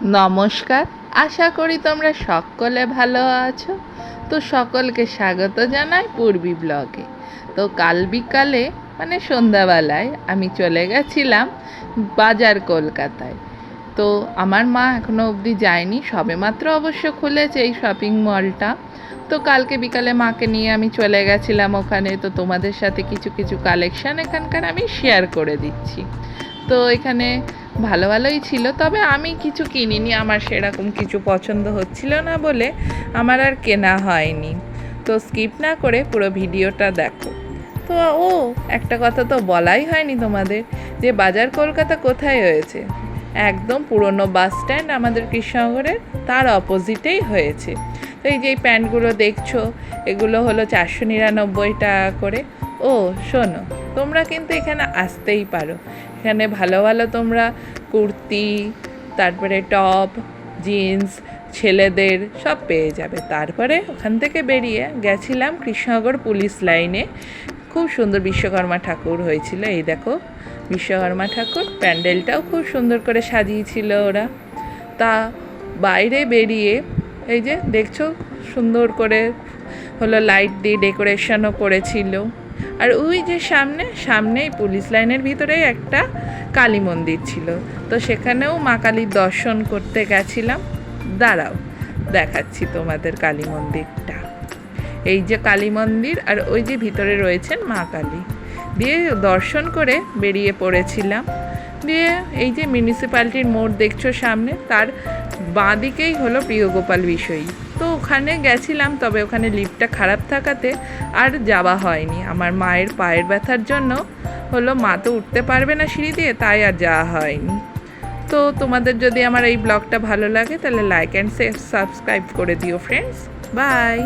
নমস্কার, আশা করি তোমরা সকলে ভালো আছো। তো সকলকে স্বাগত জানাই পূর্বী ব্লগে। তো কাল বিকালে মানে সন্ধ্যাবেলায় আমি চলে গেছিলাম বাজার কলকাতায়। তো আমার মা এখনও অবধি যায়নি সবেমাত্র অবশ্য খুলেছে এই শপিং মলটা তো কালকে বিকালে মাকে নিয়ে আমি চলে গেছিলাম ওখানে। তো তোমাদের সাথে কিছু কিছু কালেকশন এখানকার আমি শেয়ার করে দিচ্ছি। তো এখানে ভালো ভালোই ছিল, তবে আমি কিছু কিনিনি, আমার সেরকম কিছু পছন্দ হচ্ছিল না বলে আমার আর কেনা হয়নি। তো স্কিপ না করে পুরো ভিডিওটা দেখো। তো ও, একটা কথা তো বলাই হয়নি তোমাদের, যে বাজার কলকাতা কোথায় হয়েছে? একদম পুরনো বাস স্ট্যান্ড আমাদের কৃষ্ণনগরের, তার অপোজিটেই হয়েছে। তো এই যে প্যান্টগুলো দেখছ, এগুলো হলো চারশো নিরানব্বই টাকা করে। ও, শোনো, তোমরা কিন্তু এখানে আসতেই পারো। এখানে ভালো ভালো তোমরা কুর্তি, তারপরে টপ, জিন্স, ছেলেদের সব পেয়ে যাবে। তারপরে ওখান থেকে বেরিয়ে গেছিলাম কৃষ্ণনগর পুলিশ লাইনে। খুব সুন্দর বিশ্বকর্মা ঠাকুর হয়েছিল। এই দেখো, বিশ্বকর্মা ঠাকুর প্যান্ডেলটাও খুব সুন্দর করে সাজিয়েছিল ওরা। তা বাইরে বেরিয়ে এই যে দেখছ, সুন্দর করে হলো লাইট দিয়ে ডেকোরেশনও করেছিল। আর ওই যে সামনে, সামনেই পুলিশ লাইনের ভিতরেই একটা কালী মন্দির ছিল। তো সেখানেও মা কালীর দর্শন করতে গেছিলাম। দাঁড়াও, দেখাচ্ছি তোমাদের কালী মন্দিরটা। এই যে কালী মন্দির আর ওই যে ভিতরে রয়েছেন মা কালী। দিয়ে দর্শন করে বেরিয়ে পড়েছিলাম। দিয়ে এই যে মিউনিসিপ্যালিটির মোড় দেখছ সামনে, তার বাঁ দিকেই হলো প্রিয়গোপাল বিষয়ী। তো ওখানে গেছিলাম, তবে ওখানে লিফটটা খারাপ থাকাতে আর যাওয়া হয়নি। আমার মায়ের পায়ের ব্যথার জন্য হলো মা তো উঠতে পারবে না সিঁড়ি দিয়ে, তাই আর যাওয়া হয়নি। তো তোমাদের যদি আমার এই ব্লগটা ভালো লাগে, তাহলে লাইক অ্যান্ড সাবস্ক্রাইব করে দিও ফ্রেন্ডস বাই